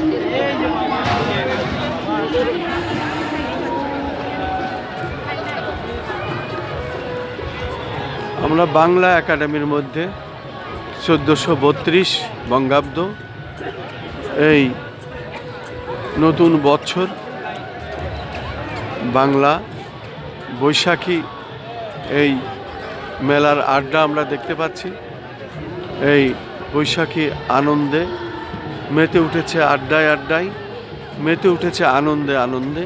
আমরা বাংলা একাডেমির মধ্যে চোদ্দোশো বত্রিশ বঙ্গাব্দ, এই নতুন বছর বাংলা বৈশাখী এই মেলার আড্ডা আমরা দেখতে পাচ্ছি। এই বৈশাখী আনন্দে মেতে উঠেছে আড্ডায় আড্ডায়, মেতে উঠেছে আনন্দে আনন্দে।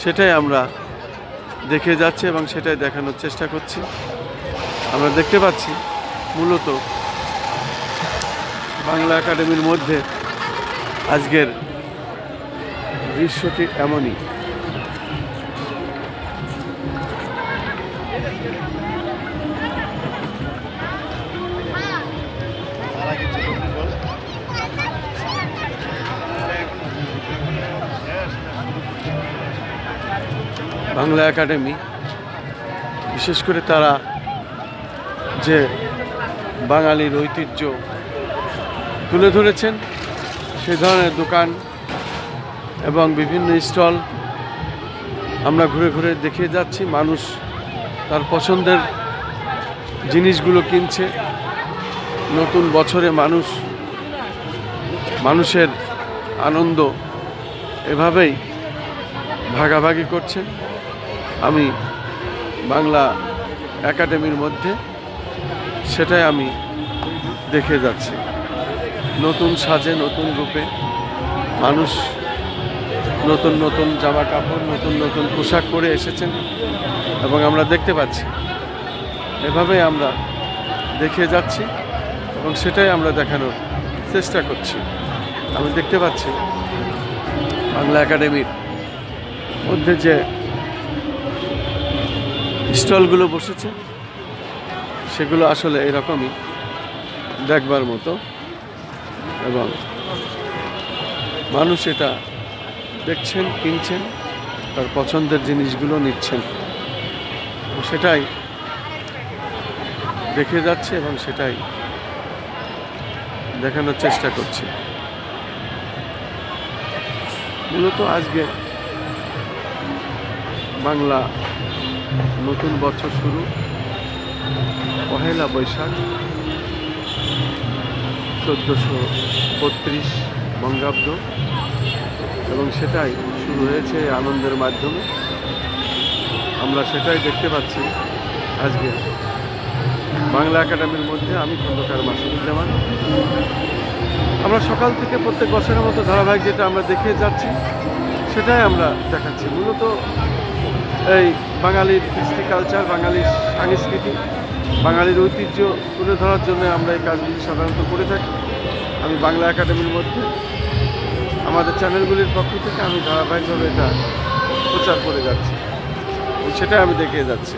সেটাই আমরা দেখে যাচ্ছি এবং সেটাই দেখানোর চেষ্টা করছি। আমরা দেখতে পাচ্ছি মূলত বাংলা একাডেমির মধ্যে আজকের দৃশ্যটি এমনই। বাংলা একাডেমি, বিশেষ করে তারা যে বাঙালির ঐতিহ্য তুলে ধরেছেন, সে ধরনের দোকান এবং বিভিন্ন স্টল আমরা ঘুরে ঘুরে দেখে যাচ্ছি। মানুষ তার পছন্দের জিনিসগুলো কিনছে। নতুন বছরে মানুষ, মানুষের আনন্দ এভাবেই ভাগাভাগি করছেন আমি বাংলা একাডেমির মধ্যে সেটাই আমি দেখে যাচ্ছি। নতুন সাজে, নতুন রূপে মানুষ নতুন নতুন জামা কাপড়, নতুন নতুন পোশাক পরে এসেছেন এবং আমরা দেখতে পাচ্ছি। এভাবেই আমরা দেখে যাচ্ছি এবং সেটাই আমরা দেখানোর চেষ্টা করছি। আমি দেখতে পাচ্ছি বাংলা একাডেমির মধ্যে যে স্টলগুলো বসেছে, সেগুলো আসলে এরকমই দেখবার মতো এবং মানুষ এটা দেখছেন, কিনছেন, তার পছন্দের জিনিসগুলো নিচ্ছেন। সেটাই দেখে যাচ্ছে এবং সেটাই দেখানোর চেষ্টা করছে। মূলত আজকে বাংলা নতুন বছর শুরু, পহেলা বৈশাখ, চোদ্দোশো বত্রিশ বঙ্গাব্দ। এবং সেটাই শুরু হয়েছে আনন্দের মাধ্যমে। আমরা সেটাই দেখতে পাচ্ছি আজকে। বাংলা একাডেমির মধ্যে আমি খন্দকার মাসুদুজ্জামান। আমরা সকাল থেকে প্রত্যেক বছরের মতো ধারাবাহিক যেটা আমরা দেখে যাচ্ছি, সেটাই আমরা দেখাচ্ছি। মূলত এই বাঙালির হিস্ট্রি কালচার বাঙালির সংস্কৃতি, বাঙালির ঐতিহ্য তুলে ধরার জন্য আমরা এই কাজগুলি সাধারণত করে থাকি। আমি বাংলা একাডেমির মধ্যে আমাদের চ্যানেলগুলির পক্ষ থেকে আমি ধারাবাহিকভাবে এটা প্রচার করে যাচ্ছি সেটা আমি দেখে যাচ্ছি।